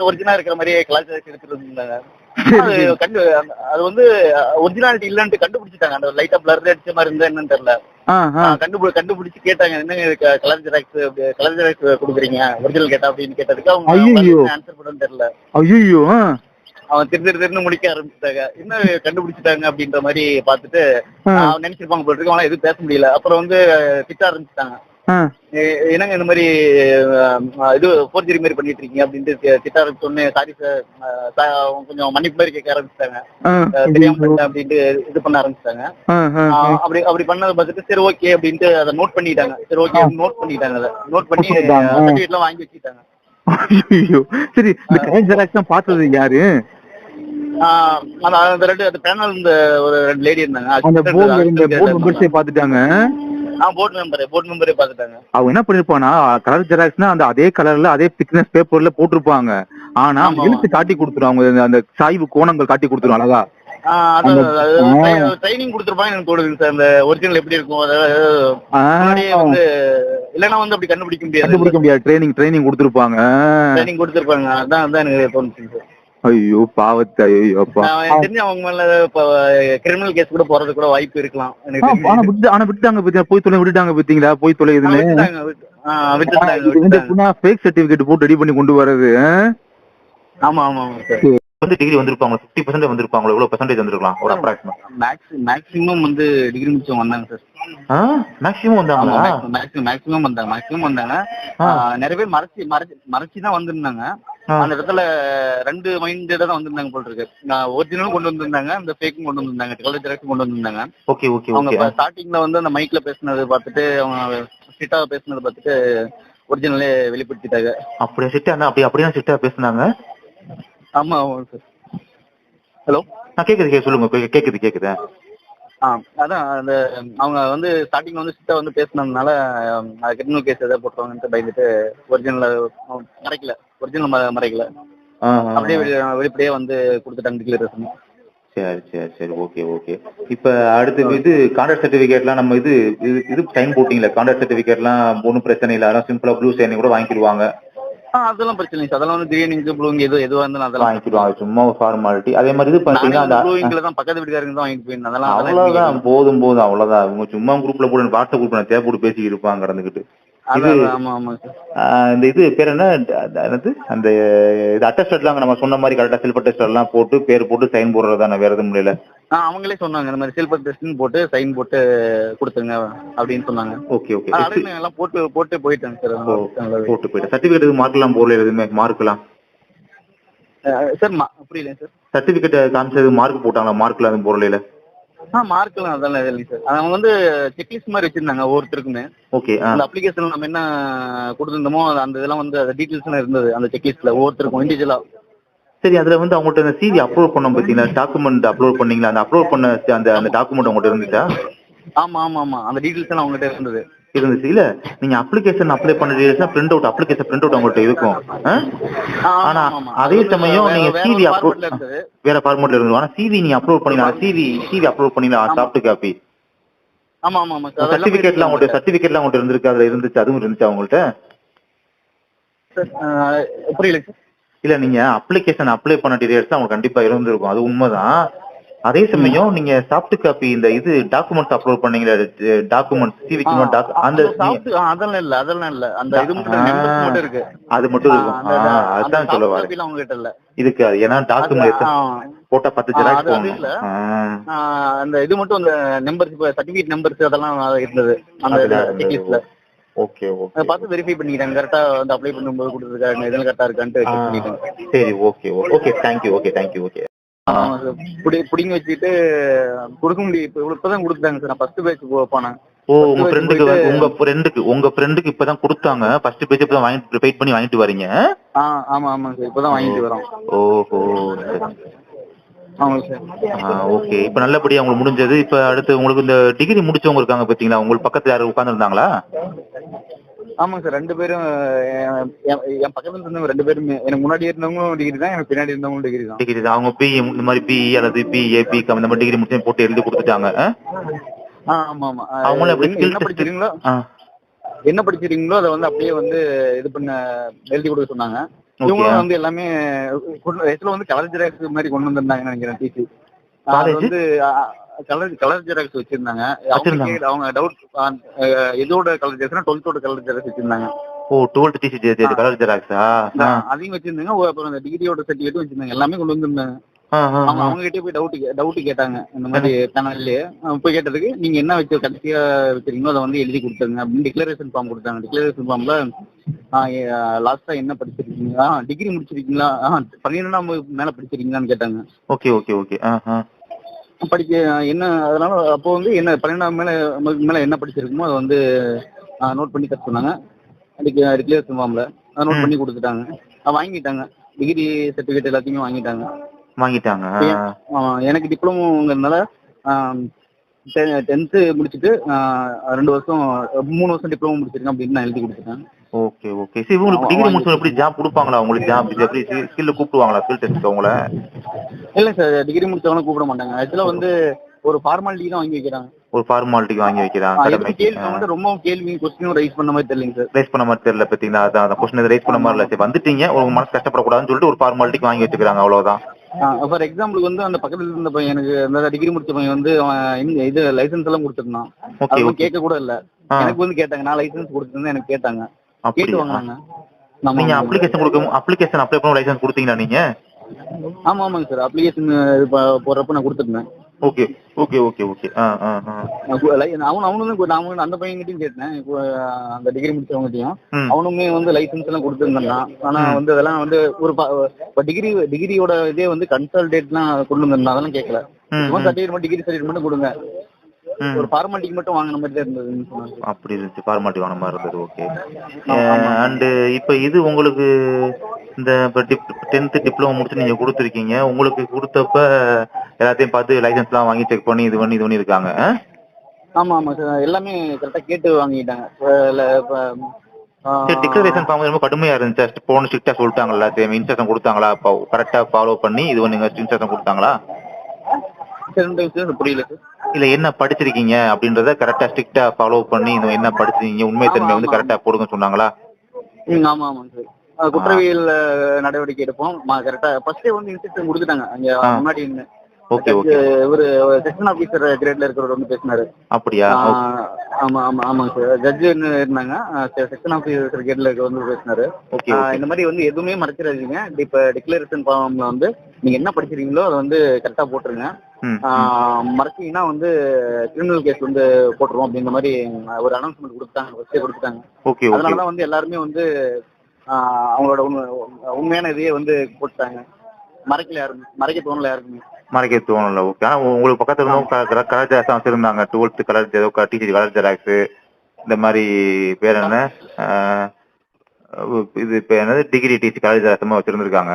ஒரிஜினலா இருக்கிற மாதிரியே கலாச்சாரத்தை எடுத்துட்டு இருந்தாங்க சரி, அது சரி. கண்டு அது வந்து ஒரிஜினாலிட்டி இல்லன்ட்டு கண்டுபிடிச்சிட்டாங்க. அந்த லைட்டா பிளர் அடிச்ச மாதிரி இருந்தா என்னன்னு தெரியல. ஆ ஆ. ஆ, கண்டுபி கண்டுபிடிச்சு கேட்டாங்க என்னங்க கலர் ஜெராக்ஸ் கலர் ஜெராக்ஸ் கொடுக்குறீங்க? ஒரிஜினல் கேட்டா? அப்படின்னு கேட்டதுக்கு அவங்க. ஆன்சர் பண்ண தெரியல. ஐயோ அவன் திரு திரு திருன்னு முடிக்க ஆரம்பிச்சிட்டாங்க. என்ன கண்டுபிடிச்சிட்டாங்க? அப்படின்ற மாதிரி பார்த்துட்டு ஆ. அவன் நினைச்சிருப்பாங்க போல இருக்கு. அவனால எதுவும் பேச முடியல. அப்புறம் வந்து திட்ட ஆரம்பிச்சிட்டாங்க. என்னங்க இந்த மாதிரி இது ஃபோர்ஜரி மாதிரி பண்ணிட்டு இருக்கீங்க அப்படின்ட்டு திட்ட ஆரம்பிச்சோடனே சாரி சார் கொஞ்சம் மன்னிப்பு மாதிரி கேட்க ஆரம்பிச்சிட்டாங்க. தெரியாம அப்படின்ட்டு இது பண்ண ஆரம்பிச்சிட்டாங்க. அப்படி அப்படி பண்ணதை பார்த்துட்டு சரி ஓகே அப்படின்ட்டு அதை நோட் பண்ணிட்டாங்க. சரி ஓகே நோட் பண்ணிட்டாங்க அதை. நோட் பண்ணி. சர்டிஃபிகேட்லாம் வாங்கி வச்சுட்டாங்க ஐயோ சரி இந்த ஜெராக்ஸ் தான் பார்த்தது யாரு? அந்த ரெண்டு அந்த பேனல் இந்த ஒரு ரெண்டு லேடி இருந்தாங்க. அந்த போர்டு மெம்பர்ஸே பார்த்துட்டாங்க. ஆ போர்டு மெம்பர் போர்டு மெம்பரே பார்த்துட்டாங்க. அவங்க என்ன பண்ணிருப்பானா கலர் ஜெராக்ஸ்னா அந்த அதே கலர்ல அதே திக்னஸ் பேப்பர்ல போட்டிருப்பாங்க. ஆனா. எழுத்து காட்டி கொடுத்துரும். அவங்க அந்த சாய்வு கோணங்கள் காட்டி கொடுத்துரும் அழகா. ட்ரைனிங் கொடுத்துருப்பாங்க எனக்கு தோணுது சார். அந்த ஒரிஜினல் எப்படி இருக்கும் வந்து இல்லைன்னா வந்து அப்படி கண்டுபிடிக்க முடியாது. கண்டுபிடிக்க முடியாது. ட்ரைனிங் ட்ரைனிங் கொடுத்துருப்பாங்க. ட்ரைனிங் கொடுத்துருப்பாங்க. அதான் அதான் எனக்கு தோணுச்சு ஐயோ பாவத்தை ஐயோ தெரிஞ்சு அவங்க மேல கிரிமினல் கேஸ் கூட போறது கூட வாய்ப்பு இருக்கலாம். ஆனா விட்டு ஆனா விட்டாங்க பத்தியா போய் தொலை விட்டுட்டாங்க பாத்தீங்களா? போய் விட்டுட்டாங்க. ஃபேக் சர்டிபிகேட் போட்டு ரெடி பண்ணி கொண்டு வர்றது ஆ? ஆமா ஆமா ஆமா சார். வந்து டிகிரி வந்திருப்பாங்க ஃபிஃப்டி பர்சன்ட் வந்திருப்பாங்க எவ்வளவு பர்சன்டேஜ் வந்திருக்கலாம்? ஒரு அப்ராக்சிமேட் மேக்ஸ் மேக்ஸிமம் வந்து டிகிரி முடிச்சவங்க வந்தாங்க சார் மேக்ஸிமம் வந்தாங்களா? மேக்ஸிமம் மேக்ஸிமம் வந்தாங்க மேக்ஸிமம் வந்தாங்க. நிறைய பேர் மறைச்சு மறைச்சு மறைச்சு தான் வந்திருந்தாங்க. அந்த இடத்துல ரெண்டு மைண்ட் தான் வந்திருந்தாங்க போல இருக்கு. ஒரிஜினலும் கொண்டு வந்திருந்தாங்க அந்த ஃபேக்கும் கொண்டு வந்திருந்தாங்க கலர் ஜெராக்ஸும் கொண்டு வந்திருந்தாங்க. ஓகே ஓகே அவங்க ஸ்டார்டிங்ல வந்து அந்த மைக்ல பேசுனது பார்த்துட்டு அவங்க ஸ்ட்ரிக்டா பேசுனது பார்த்துட்டு ஒரிஜினலே வெளிப்படுத்திட்டாங்க. அப்படியே சிட்டா இருந்தா அப்படியே அப்படியே சிட்டா பேசுனாங்க? ஆமா ஆமா சார் ஹலோ நான் கேக்குது கேக்குது சொல்லுங்க கேக்குது கேக்குது. ஆ அதான் அந்த அவங்க வந்து ஸ்டார்டிங்ல வந்து சிட்டா வந்து பேசுனதுனால கிரிமினல் கேஸ் எதாவது போட்டுருவாங்கன்ட்டு பயந்துட்டு ஒரிஜினல் மறைக்கல ஒரிஜினல் மறைக்கல. அப்படியே வெளிப்படையா வந்து கொடுத்துட்டாங்க டிக்ளரேஷன் சரி சரி சரி. Okay okay. இப்ப அடுத்து இது கான்ட்ராக்ட் சர்டிபிகேட்லாம் நம்ம இது இது- டைம் போட்டிங்களா கான்ட்ராக்ட் சர்டிபிகேட்லாம் ஒன்றும் பிரச்சனை இல்லை. அதெல்லாம் சிம்பிளா ப்ளூ சைன் கூட வாங்கிடுவாங்க ஆ அதெல்லாம் பிரச்சனை இல்லை. அதெல்லாம் வந்து கிரீன் இங்கு ப்ளூ எது எதுவா இருந்தாலும் அதெல்லாம். வாங்கிடுவாங்க சும்மா ஒரு ஃபார்மாலிட்டி அதே மாதிரி இது பாத்தீங்கன்னா அந்த ப்ளூ இங்கில தான் பக்கத்து வீட்டுக்காரங்க தான் வாங்கிட்டு போயிருந்தேன். அதெல்லாம் அவ்வளவுதான். போதும் போதும். அவ்வளவுதான். இவங்க சும்மா குரூப்ல கூட வாட்ஸ்அப் குரூப்ல தேவை போட்டு பேசி இருப்பாங்க கடந்துகிட்டு இந்த இது பேர் என்ன? அது அந்த இது அட்டஸ்டட்லாம் நம்ம சொன்ன மாதிரி கரெக்டா செல்ஃப் அட்டஸ்டட் எல்லாம் போட்டு பேர் போட்டு சைன் போடுறது தானே வேற எதுவும் முடியல. அவங்களே சொன்னாங்க இந்த மாதிரி சில்வர் டெஸ்ட்னு போட்டு சைன் போட்டு கொடுத்துருங்க அப்படின்னு சொன்னாங்க. Okay okay. எல்லாம் போட்டு போட்டு போயிட்டேங்க சார் போட்டு போயிட்டு. சர்டிபிகேட் மார்க்லாம் போடல எதுவுமே? மார்க்லாம் சார் புரியல சார். சர்டிபிகேட் காமிச்சது மார்க் போட்டாங்களா? மார்க்ல எதுவும் போடல ஆ மார்க்லாம் அதெல்லாம் இல்லைங்க சார். அவங்க வந்து செக்லிஸ்ட் மாதிரி வச்சிருந்தாங்க ஒவ்வொருத்தருக்குமே. ஓகே அந்த அப்ளிகேஷன் நம்ம என்ன கொடுத்துருந்தோமோ அந்த இதெல்லாம் வந்து அந்த டீட்டெயில்ஸ் இருந்தது அந்த செக்லிஸ்ட்ல ஒவ்வொருத்தருக்கும் இண்டிவிஜுவலா சரி அதுல வந்து அவங்கள்ட்ட அந்த சிவி அப்லோட் பண்ணோம் பாத்தீங்களா டாக்குமெண்ட் அப்லோட் பண்ணீங்களா? அந்த அப்லோட் பண்ண அந்த அந்த டாக்குமெண்ட் உங்கள்ட்ட இருந்துச்சா? ஆமா ஆமா ஆமா. அந்த டீட்டெயில்ஸ் எல்லாம் அவங்ககிட்ட இருந்தது. இருந்துச்சு. இல்ல நீங்க அப்ளிகேஷன் அப்ளை பண்ண details print out application print out உங்கள்ட்ட இருக்கும். ஆனா. அதே சமயம் நீங்க சிவி அப்லோட். வேற ஃபார்மேட்ல இருந்தது. ஆனா சிவி நீங்க அப்லோட் பண்ணீங்களா சிவி சிவி அப்லோட் பண்ணீங்களா சாஃப்ட் காப்பி ஆமா. ஆமா ஆமா சர்டிபிகேட்லாம் உங்கள்ட்ட சர்டிபிகேட்லாம் உங்கள்ட்ட இருந்திருக்கு? அதுல இருந்துச்சு? அதுவும் இருந்துச்சு அவங்கள்ட்ட புரியல. இல்ல நீங்க அப்ளிகேஷன் அப்ளை பண்ண டீடைல்ஸ் அவங்க கண்டிப்பா இருந்திருக்கும். அது உண்மைதான். அதே சமயம் நீங்க சாஃப்ட் காப்பி இந்த இது டாக்குமெண்ட்ஸ் அப்லோட் பண்ணீங்களா டாக்குமெண்ட்ஸ் சிவிக்கு அந்த அதெல்லாம் இல்ல அதெல்லாம் இல்ல. அந்த இது மட்டும் இருக்கு. அது மட்டும் இருக்கும். soft சொல்ல வரேன். உங்ககிட்ட இல்ல. இதுக்கு ஏன்னா டாக்குமெண்ட் போட்டா பத்து ஜெராக்ஸ் இல்ல. அந்த இது மட்டும் அந்த நம்பர்ஸ் சர்டிபிகேட் நம்பர்ஸ் அதெல்லாம் இருந்தது. அந்த ஓகே ஓகே பார்த்து வெரிஃபை பண்ணிக்கிட்டாங்க கரெக்டா வந்து அப்ளை பண்ணும்போது கொடுத்துருக்காங்க. இதெல்லாம் கரெக்டா இருக்கான்ட்டு சரி okay okay thank you okay thank you okay புடிங்கி வச்சுட்டு கொடுக்க முடியும் இப்போ இப்பதான் கொடுத்தாங்க சார். நான் ஃபர்ஸ்ட் போனேன். ஓ உங்க ஃப்ரெண்டுக்கு உங்க ஃப்ரெண்டுக்கு உங்க ஃப்ரெண்டுக்கு இப்பதான் கொடுத்தாங்க. ஃபர்ஸ்ட் பேஜ் இப்பதான் வாங்கிட்டு வெயிட் பண்ணி வாங்கிட்டு வரீங்க? ஆ ஆமா ஆமாங்க சார். இப்பதான் வாங்கிட்டு வரோம். ஓஹோ ஓகே. இப்ப நல்லபடியா உங்களுக்கு முடிஞ்சது. இப்ப அடுத்து உங்களுக்கு இந்த டிகிரி முடிச்சவங்க இருக்காங்க பாத்தீங்களா? உங்களுக்கு பக்கத்துல யாரும் உட்கார்ந்து இருந்தாங்களா ஆமாங்க சார் ரெண்டு பேரும் என் பக்கத்துல இருந்தவங்க ரெண்டு பேரும் எனக்கு முன்னாடி இருந்தவங்களும் டிகிரி தான் எனக்கு பின்னாடி இருந்தவங்களும் டிகிரி தான். டிகிரி தான். அவங்க பிஇ இந்த மாதிரி பிஇ அல்லது பிஏ பிகாம் இந்த மாதிரி டிகிரி முடிச்சு போட்டு எழுதி கொடுத்துட்டாங்க. ஆமா ஆமா. அவங்களும் எப்படி என்ன- படிச்சிருக்கீங்களோ. என்ன படிச்சிருக்கீங்களோ அதை வந்து அப்படியே வந்து இது பண்ண எழுதி கொடுக்க சொன்னாங்க. இவங்களும் வந்து எல்லாமே கொண்டு வந்து கலர் ஜெராக்ஸ் மாதிரி கொண்டு வந்திருந்தாங்கன்னு நினைக்கிறேன் டிசி அது? வந்து கலர் கலர் ஜெராக்ஸ் வச்சிருந்தாங்க. அவங்க டவுட் எதோட கலர் ஜெராக்ஸ்னா டுவெல்த்தோட கலர் ஜெராக்ஸ் வச்சிருந்தாங்க. ஓ டுவெல்த் டிசி கலர் ஜெராக்ஸா அதையும் வச்சிருந்தாங்க. அப்புறம் அந்த டிகிரியோட சர்டிஃபிகேட்டும் வச்சிருந்தாங்க. எல்லாமே கொண்டு வந்திருந்தாங்க. அவங்க அவங்க கிட்டே போய் டவுட் டவுட் கேட்டாங்க. இந்த மாதிரி பேனல்லே போய் கேட்டதுக்கு நீங்க என்ன வச்சு கடைசியா வச்சிருக்கீங்களோ அதை வந்து எழுதி கொடுத்துருங்க. அப்படின்னு டிக்ளரேஷன் ஃபார்ம் கொடுத்தாங்க. டிக்ளரேஷன் ஃபார்ம்ல லாஸ்டா என்ன படிச்சிருக்கீங்களா? டிகிரி முடிச்சிருக்கீங்களா? பன்னிரெண்டாம் மேல படிச்சிருக்கீங்களான்னு கேட்டாங்க. Okay okay okay. படிக்க என்ன அதனால அப்போ வந்து என்ன பன்னெண்டாம் மேல மேல என்ன படிச்சிருக்குமோ அதை வந்து நோட் பண்ணி தர சொன்னாங்க. அதுக்கு டிக்ளரேஷன் ஃபார்ம்ல அதை நோட். பண்ணி கொடுத்துட்டாங்க. வாங்கிட்டாங்க. டிகிரி சர்டிஃபிகேட் எல்லாத்தையுமே வாங்கிட்டாங்க. வாங்கிட்டாங்க. எனக்கு டிப்ளமோங்கிறதுனால டென்த்து முடிச்சுட்டு ரெண்டு வருஷம் மூணு வருஷம் டிப்ளமோ முடிச்சிருக்கேன் அப்படின்னு நான் எழுதி கொடுத்துட்டேன். Okay okay. சரி உங்களுக்கு டிகிரி முடிச்சு எப்படி ஜாப் கொடுப்பாங்களா? உங்களுக்கு ஜாப் எப்படி ஸ்கில்ல கூப்பிடுவாங்களா? ஸ்கில் டெஸ்ட் உங்களை இல்லை சார் டிகிரி முடிச்சவங்க கூப்பிட மாட்டாங்க. ஆக்சுவலாக வந்து ஒரு ஃபார்மாலிட்டி தான் வாங்கி வைக்கிறாங்க. ஒரு ஃபார்மாலிட்டிக்கு வாங்கி வைக்கிறாங்க எப்படி கேள்வி வந்து ரொம்ப கேள்வி கொஸ்டினும் ரைஸ் பண்ண மாதிரி தெரியலைங்க சார் ரைஸ் பண்ண மாதிரி தெரியல பாத்தீங்களா? அதான் அந்த கொஸ்டின் ரைஸ் பண்ண மாதிரி சரி வந்துட்டீங்க. உங்க மனசு கஷ்டப்படக்கூடாதுன்னு சொல்லிட்டு ஒரு ஃபார்மாலிட்டிக்கு வாங்கி வச்சுக்கிறாங்க அவ்வளவுதான். ஃபார் எக்ஸாம்பிளுக்கு வந்து அந்த பக்கத்துல இருந்த பையன் எனக்கு அந்த டிகிரி முடிச்ச பையன் வந்து அவன் இந்த இது லைசன்ஸ் எல்லாம் கொடுத்துருந்தான். ஓகே அது ஓகே கேட்க கூட இல்ல. ஆ. எனக்கு வந்து கேட்டாங்க நான் லைசன்ஸ் கொடுத்துருந்தேன் எனக்கு கேட்டாங்க. கேட்டு அப்படியா வாங்கினாங்க ஆமா, நீங்க. அப்ளிகேஷன் கொடுக்க அப்ளிகேஷன் அப்ளை பண்ண லைசன்ஸ் கொடுத்தீங்களா நீங்க? ஆமா ஆமாங்க சார் அப்ளிகேஷன் போடுறப்ப நான் கொடுத்துருந்தேன். ஓகே ஓகே ஓகே ஓகே ஆ ஆ ஆ. அவன் அவனும் நான் அவனு அந்த பையன்கிட்டயும் கேட்டேன். அந்த டிகிரி முடிச்சவங்ககிட்டயும். அவனுமே வந்து லைசன்ஸ் எல்லாம் கொடுத்துருந்தான்? ஆனா. வந்து அதெல்லாம் வந்து ஒரு டிகிரி டிகிரியோட இதே வந்து கன்சல்டேட்லாம் கொண்டு வந்திருந்தான் அதெல்லாம் கேட்கல. சர்டிஃபிகேட் மட்டும் டிகிரி சர்டிஃபிகேட் மட்டும் கொடுங்க. ஒரு ஃபார்மாலிட்டிக்கு மட்டும் வாங்கின மாதிரி தான் சொன்னாங்க. அப்படி இருந்துச்சு. ஃபார்மாலிட்டி வாங்கின மாதிரி இருந்தது. ஓகே. அண்ட் இப்போ இது உங்களுக்கு இந்த இப்போ டிப் டென்த்து டிப்ளமோ முடிச்சு நீங்க கொடுத்துருக்கீங்க. உங்களுக்கு கொடுத்தப்ப எல்லாத்தையும் பார்த்து லைசன்ஸ்லாம் வாங்கி செக் பண்ணி இது பண்ணி இது பண்ணி இருக்காங்க ஆமா ஆமா சார் எல்லாமே கரெக்டா கேட்டு வாங்கிட்டாங்க டிக்ளரேஷன் ஃபார்ம் ரொம்ப கடுமையா இருந்துச்சு. போன ஸ்ட்ரிக்டா சொல்லிட்டாங்களா எல்லாத்தையும். இன்ஸ்ட்ரக்ஷன் கொடுத்தாங்களா? கரெக்டா ஃபாலோ பண்ணி இது பண்ணுங்க இன்ஸ்ட்ரக்ஷன் கொடுத்தாங்களா? புரியல இல்ல என்ன படிச்சிருக்கீங்க அப்படின்றத கரெக்டா ஸ்ட்ரிக்டா ஃபாலோ பண்ணி என்ன படிச்சிருக்கீங்க உண்மைத்தன்மை வந்து ஆமா, கரெக்டா போடுங்க சொன்னாங்களா? ஆமா ஆமாங்க சார் குற்றவியல் நடவடிக்கை எடுப்போம். கரெக்டா ஃபர்ஸ்டே வந்து இன்ஸ்ட்ரக்ஷன் கொடுத்துட்டாங்க. அங்க. முன்னாடி ஓகே ஓகே. இவரு செக்ஷன் ஆபீசர் கிரேட்ல இருக்கிறவர் வந்து பேசினாரு. அப்படியா? ஆமா ஆமா ஆமாங்க சார் ஜட்ஜ் இருந்தாங்க. செக்ஷன் ஆபீசர் கிரேட்ல இருக்க வந்து பேசினாரு. இந்த மாதிரி வந்து எதுவுமே மறைச்சிடாதீங்க. இப்ப டிக்ளரேஷன் ஃபார்ம்ல வந்து நீங்க என்ன படிச்சிருக்கீங்களோ அதை வந்து கரெக்டா போட்டுருங்க. மறைச்சீங்கன்னா வந்து கிரிமினல் கேஸ் வந்து போட்டுருவோம் அப்படின்ற மாதிரி ஒரு அனௌன்ஸ்மெண்ட் கொடுத்தாங்க ஃபர்ஸ்டே கொடுத்துட்டாங்க. அதனாலதான் வந்து எல்லாருமே வந்து அவங்களோட உண்மை உண்மையான இதையே வந்து கொடுத்தாங்க மறைக்கல யாருமே மறைக்க தோணல யாருக்குமே. மறைக்க தோணல ஓகே ஆனா உங்களுக்கு பக்கத்துல இருந்தும் கலர் ஜெராக்ஸ் வச்சிருந்தாங்க. டுவெல்த் கலர் ஏதோ டீச்சர் கலர் ஜெராக்ஸ். இந்த மாதிரி பேர் என்ன? இது இப்ப என்னது? Degree teacher colour xerox வச்சிருந்திருக்காங்க.